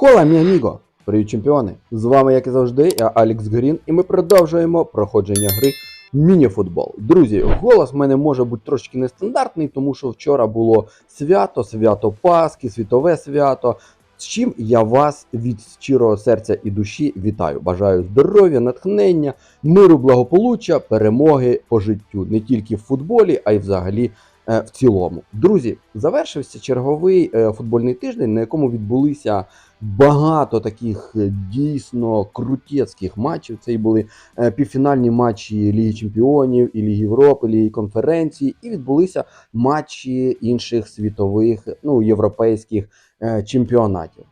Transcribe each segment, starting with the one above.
Хола, мій аміго! Привіт, чемпіони! З вами, як і завжди, я Алікс Грін, і ми продовжуємо проходження гри мініфутбол. Друзі, голос в мене може бути трошки нестандартний, тому що вчора було свято, свято Пасхи, світове свято. З чим я вас від щирого серця і душі вітаю. Бажаю здоров'я, натхнення, миру, благополуччя, перемоги по життю не тільки в футболі, а й взагалі в цілому. Друзі, завершився черговий е, футбольний тиждень, на якому відбулися багато таких е, дійсно крутецьких матчів. Це і були е, півфінальні матчі Ліги Чемпіонів, і Ліги Європи, Ліги конференції, і відбулися матчі інших світових, ну європейських е, чемпіонатів.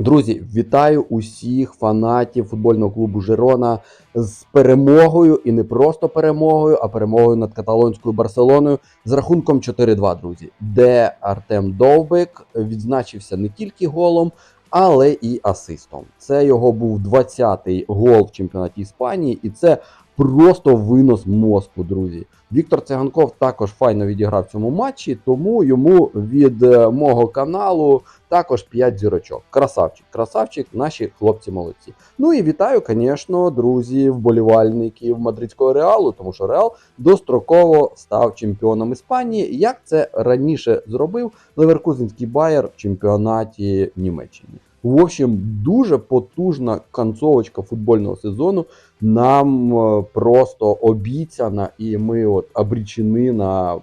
Друзі, вітаю усіх фанатів футбольного клубу Жирона з перемогою і не просто перемогою, а перемогою над каталонською Барселоною з рахунком 4-2, друзі, де Артем Довбик відзначився не тільки голом, але і асистом. Це його був 20-й гол в чемпіонаті Іспанії, і це просто винос мозку, друзі. Віктор Циганков також файно відіграв цьому матчі, тому йому від е, мого каналу також 5 зірочок. Красавчик, красавчик, наші хлопці молодці. Ну і вітаю, звісно, друзі, вболівальників мадридського реалу, тому що Реал достроково став чемпіоном Іспанії. Як це раніше зробив Леверкузенський Байер в чемпіонаті Німеччини. В общем, дуже потужна концовочка футбольного сезону нам е, просто обіцяна, і ми от обрічені на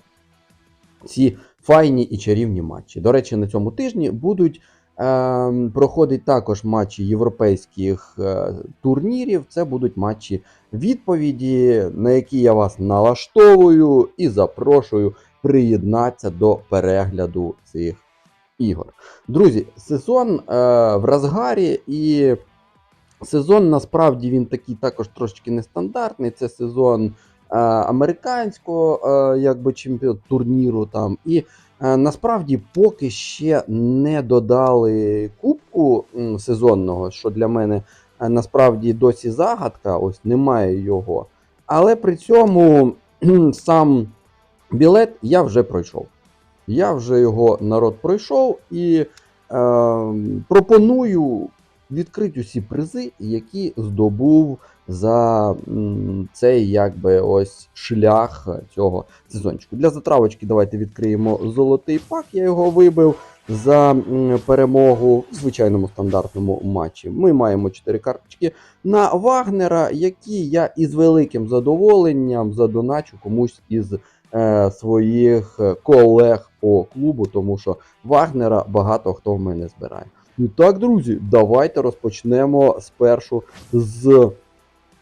ці файні і чарівні матчі. До речі, на цьому тижні будуть е, проходить також матчі європейських е, турнірів. Це будуть матчі відповіді, на які я вас налаштовую і запрошую приєднатися до перегляду цих ігор. Друзі, сезон е, в розгарі і. Сезон насправді він такий також трошки нестандартний. Це сезон е, американського е, якби чемпіон турніру там. І е, насправді поки ще не додали кубку м, сезонного, що для мене е, насправді досі загадка. Ось немає його. Але при цьому сам білет я вже пройшов. Я вже його народ пройшов і е, пропоную відкрити усі призи, які здобув за цей якби ось шлях цього сезончику. Для затравочки давайте відкриємо золотий пак. Я його вибив за перемогу в звичайному стандартному матчі. Ми маємо 4 карточки на Вагнера, які я із великим задоволенням задоначу комусь із е, своїх колег по клубу, тому що Вагнера багато хто в мене збирає. І так, друзі, давайте розпочнемо спершу з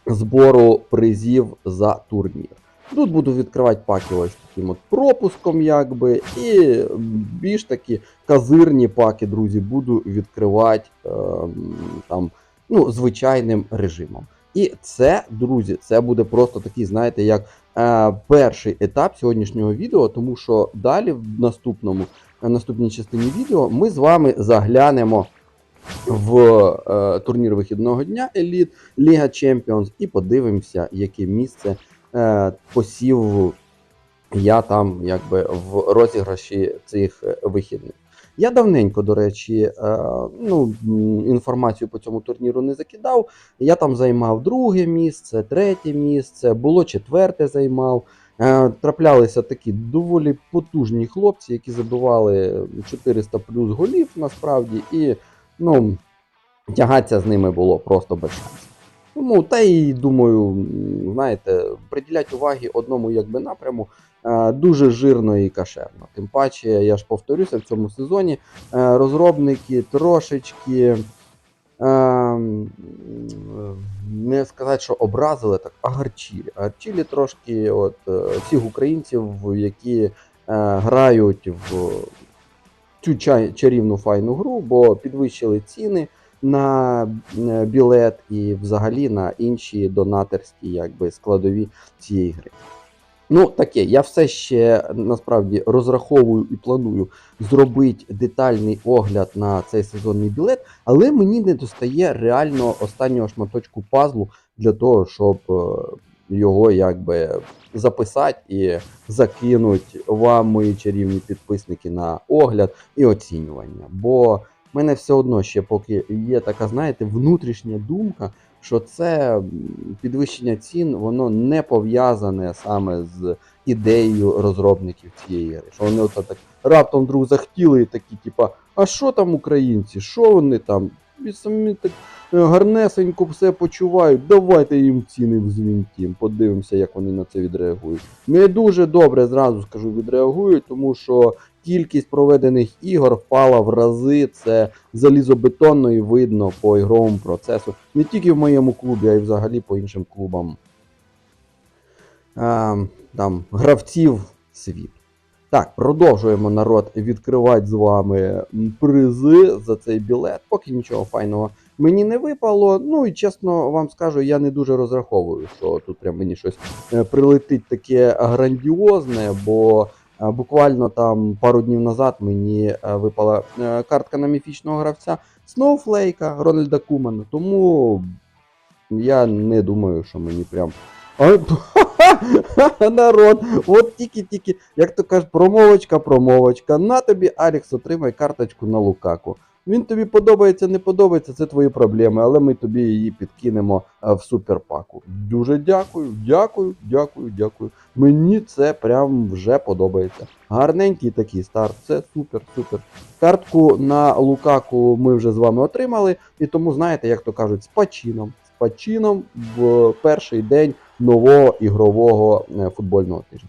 збору призів за турнір. Тут буду відкривати паки ось таким от пропуском, якби, і більш такі казирні паки, друзі, буду відкривати ем, там, ну, звичайним режимом. І це, друзі, це буде просто такий, знаєте, як е, перший етап сьогоднішнього відео, тому що далі в наступному, в наступній частині відео ми з вами заглянемо в е, турнір вихідного дня Еліт Ліга Champions і подивимося, яке місце е, посів я там якби в розіграші цих е, вихідних. Я давненько, до речі, е, ну, інформацію по цьому турніру не закидав. Я там займав друге місце, третє місце, було четверте займав. Е, Траплялися такі доволі потужні хлопці, які забивали 400 плюс голів насправді, і ну, тягатися з ними було просто без шансів. Тому та й думаю, знаєте, приділяти уваги одному якби напряму дуже жирно і кашерно. Тим паче, я ж повторюся, в цьому сезоні е, розробники трошечки. е, Не сказати, що образили, так агарчілі. Агарчілі трошки от, е, всіх українців, які е, грають в цю чарівну файну гру, бо підвищили ціни на е, білет і взагалі на інші донаторські якби, складові цієї гри. Ну, таке, я все ще насправді розраховую і планую зробити детальний огляд на цей сезонний білет, але мені не достає реально останнього шматочку пазлу для того, щоб е, його якби записати і закинути вам, мої чарівні підписники, на огляд і оцінювання. Бо в мене все одно ще поки є така, знаєте, внутрішня думка, що це підвищення цін, воно не пов'язане саме з ідеєю розробників цієї гри. Що вони от так раптом вдруг захотіли і такі, типа, а що там українці? Що вони там? І самі так е, гарнесенько все почувають. Давайте їм ціни взвінтім. Подивимося, як вони на це відреагують. Не дуже добре зразу скажу відреагують, тому що кількість проведених ігор впала в рази. Це залізобетонно і видно по ігровому процесу. Не тільки в моєму клубі, а й взагалі по іншим клубам. А, там, гравців світ. Так, продовжуємо народ відкривати з вами призи за цей білет. Поки нічого файного мені не випало. Ну і чесно вам скажу, я не дуже розраховую, що тут прям мені щось е, прилетить таке грандіозне, бо буквально там пару днів назад мені е, випала е, картка на міфічного гравця Сноуфлейка Рональда Кумана. Тому я не думаю, що мені прям. Народ, от тільки-тільки, як то кажуть, промовочка, промовочка. На тобі, Алекс, отримай карточку на Лукаку. Він тобі подобається, не подобається, це твої проблеми, але ми тобі її підкинемо е, в суперпаку. Дуже дякую, дякую, дякую, дякую. Мені це прям вже подобається. Гарненький такий старт, це супер, супер. Картку на Лукаку ми вже з вами отримали, і тому знаєте, як то кажуть, з пачином. З пачином в перший день нового ігрового е, футбольного тижня.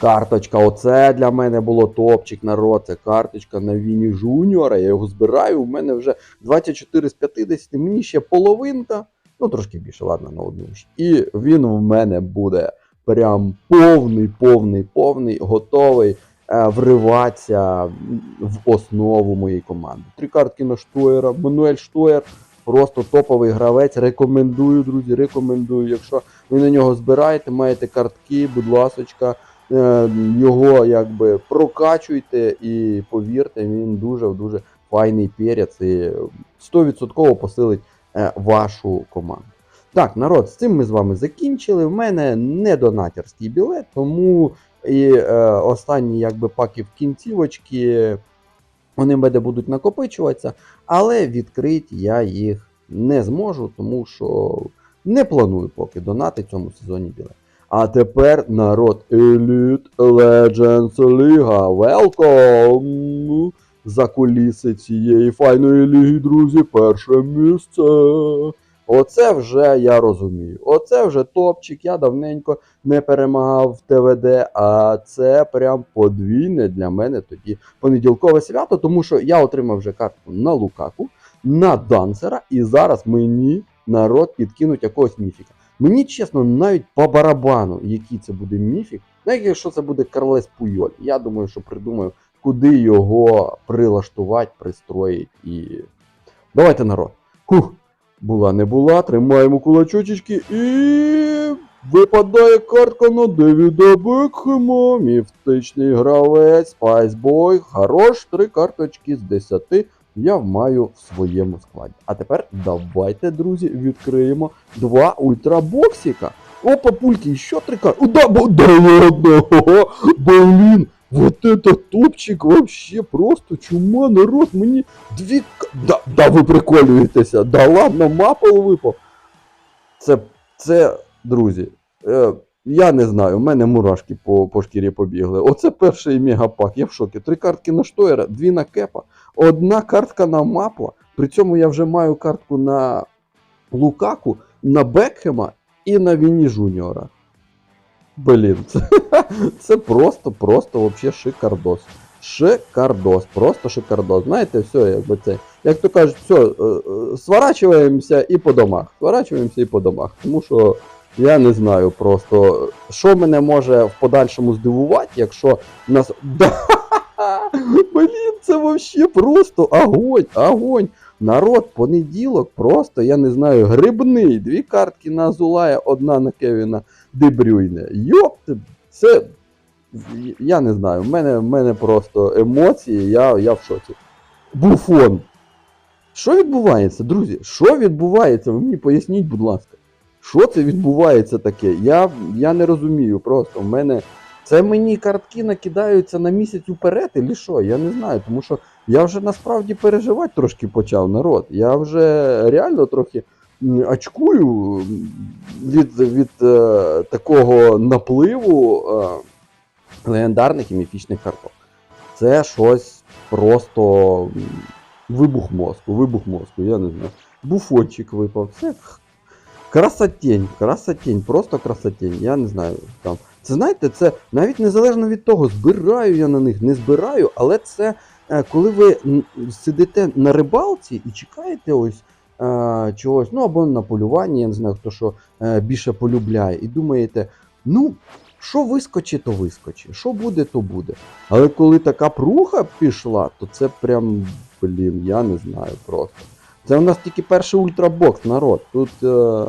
Карточка, оце для мене було топчик, народ. Це карточка на Віні Жуніора. Я його збираю. У мене вже 24 з 50, мені ще половинка. Ну, трошки більше, ладно, на одну. ще. І він в мене буде прям повний, повний, повний, готовий е, вриватися в основу моєї команди. Три картки на Штоєра, Мануель Штоєр. Просто топовий гравець. Рекомендую, друзі, рекомендую. Якщо ви на нього збираєте, маєте картки, будь ласочка, його якби прокачуйте і повірте, він дуже дуже файний перець і 100% посилить е, вашу команду. Так, народ, з цим ми з вами закінчили. В мене не донатерський білет, тому і е, останні якби паки в кінцівочки. Вони мене будуть накопичуватися, але відкрити я їх не зможу, тому що не планую поки донати цьому сезоні білет. А тепер народ Elite Legends Liga. Welcome! За куліси цієї файної ліги, друзі, перше місце. Оце вже я розумію. Оце вже топчик. Я давненько не перемагав в ТВД, а це прям подвійне для мене тоді понеділкове свято, тому що я отримав вже картку на Лукаку, на Дансера, і зараз мені народ підкинуть якогось міфіка. Мені чесно, навіть по барабану, який це буде міфік, навіть якщо це буде Карлес Пуйоль, я думаю, що придумаю, куди його прилаштувати, пристроїть і. Давайте народ. Хух. Була не була, тримаємо кулачочки і. Випадає картка на Девіда Бекхема, міфтичний гравець, Спайсбой. Хорош, три карточки з 10 я маю в своєму складі. А тепер давайте, друзі, відкриємо два ультрабоксика. Опа, пульки, ще три карти. Да, да ладно, блін, вот это топчик вообще просто чума, народ, мені дві... Да, да ви приколюєтеся, да ладно, мапл випав. Це, це, друзі, е, я не знаю, у мене мурашки по, по шкірі побігли. Оце перший мегапак, я в шокі. Три картки на Штоєра, дві на кепа, одна картка на мапла. При цьому я вже маю картку на Лукаку, на Бекхема і на Віні Жуніора. Блін, це, це просто, просто вообще шикардос. Шикардос, просто шикардос. Знаєте, все, якби це. Як то кажуть, все, е, сворачуємося і по домах. Сворачуємося і по домах. Тому що я не знаю просто, що мене може в подальшому здивувати, якщо нас. Да! Блін, це вообще просто огонь, огонь. Народ, понеділок, просто, я не знаю, грибний. Дві картки на Зулая, одна на Кевіна Дебрюйне. Йопти, це. Я не знаю, в мене, в мене просто емоції, я, я в шоці. Буфон. Що відбувається, друзі? Що відбувається? Ви мені поясніть, будь ласка. Що це відбувається таке? Я, я не розумію просто. В мене. Це мені картки накидаються на місяць уперед, і що? Я не знаю, тому що Я вже насправді переживати трошки почав народ. Я вже реально трохи очкую від, від е, такого напливу е, легендарних і міфічних карток. Це щось просто вибух мозку, вибух мозку, я не знаю. Буфончик випав. Це красотень, красотень, просто красотень. Я не знаю. Там. Це знаєте, це навіть незалежно від того, збираю я на них, не збираю, але це е, коли ви сидите на рибалці і чекаєте ось е, чогось, ну або на полюванні, я не знаю, хто що е, більше полюбляє, і думаєте, ну, що вискочить, то вискочить, що буде, то буде. Але коли така пруха пішла, то це прям, блін, я не знаю просто. Це у нас тільки перший ультрабокс, народ. Тут. Е...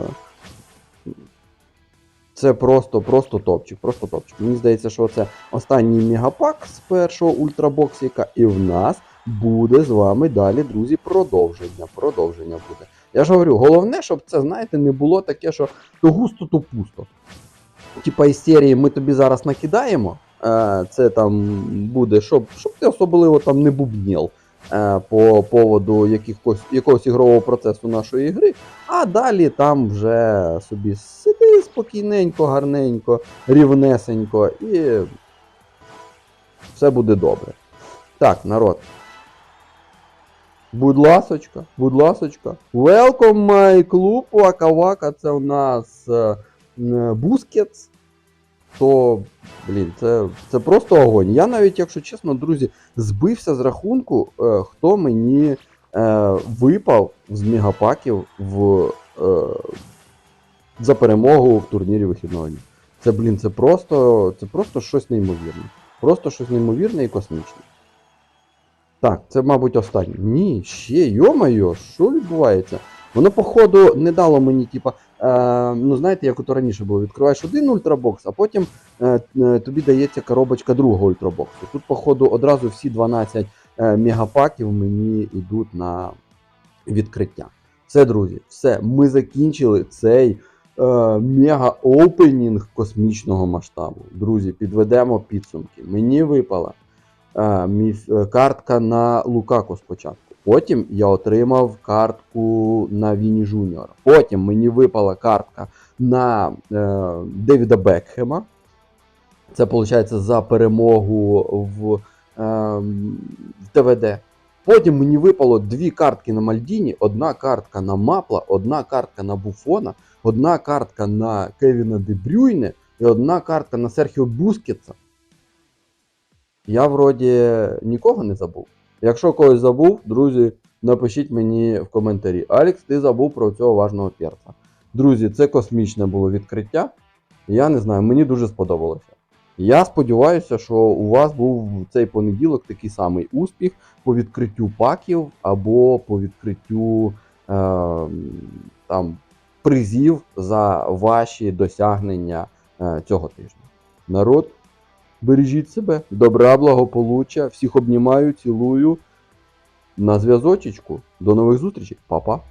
Це просто, просто топчик, просто топчик. Мені здається, що це останній мегапак з першого ультрабоксіка, і в нас буде з вами далі, друзі, продовження. Продовження буде. Я ж говорю, головне, щоб це, знаєте, не було таке, що то густо, то пусто. Типа із серії ми тобі зараз накидаємо. Е, це там буде, щоб, щоб ти особливо там не бубнів е, по поводу якихось, якогось ігрового процесу нашої гри. А далі там вже собі сиди спокійненько, гарненько, рівнесенько і все буде добре. Так, народ. Будь ласочка, будь ласочка. Welcome my клуб Вака Вака. Це у нас е, е, Бускетс. То, блін, це, це просто огонь. Я навіть, якщо чесно, друзі, збився з рахунку, е, хто мені е, випав з мегапаків в, е, за перемогу в турнірі вихідного дня. Це, блін, це просто, це просто щось неймовірне. Просто щось неймовірне і космічне. Так, це, мабуть, останнє. Ні, ще, йо-моє, що відбувається? Воно, походу, не дало мені, типа, ну знаєте, як ото раніше було, відкриваєш один ультрабокс, а потім е, е, тобі дається коробочка другого ультрабоксу. Тут, походу, одразу всі 12 е, мегапаків мені йдуть на відкриття. Все, друзі, все, ми закінчили цей е, мега-опенінг космічного масштабу. Друзі, підведемо підсумки. Мені випала е, міф, е, картка на Лукако спочатку. Потім я отримав картку на Віні Жуніора. Потім мені випала картка на е, Девіда Бекхема. Це виходить за перемогу в, е, в ТВД. Потім мені випало дві картки на Мальдіні, одна картка на Мапла, одна картка на Буфона, одна картка на Кевіна Дебрюйне і одна картка на Серхіо Бускетса. Я вроді нікого не забув. Якщо когось забув, друзі, напишіть мені в коментарі. Алекс, ти забув про цього важного перца. Друзі, це космічне було відкриття. Я не знаю, мені дуже сподобалося. Я сподіваюся, що у вас був цей понеділок такий самий успіх по відкриттю паків або по відкриттю е, там, призів за ваші досягнення е, цього тижня. Народ, бережіть себе, добра, благополуччя, всіх обнімаю, цілую. На зв'язочечку. До нових зустрічей, Па-па.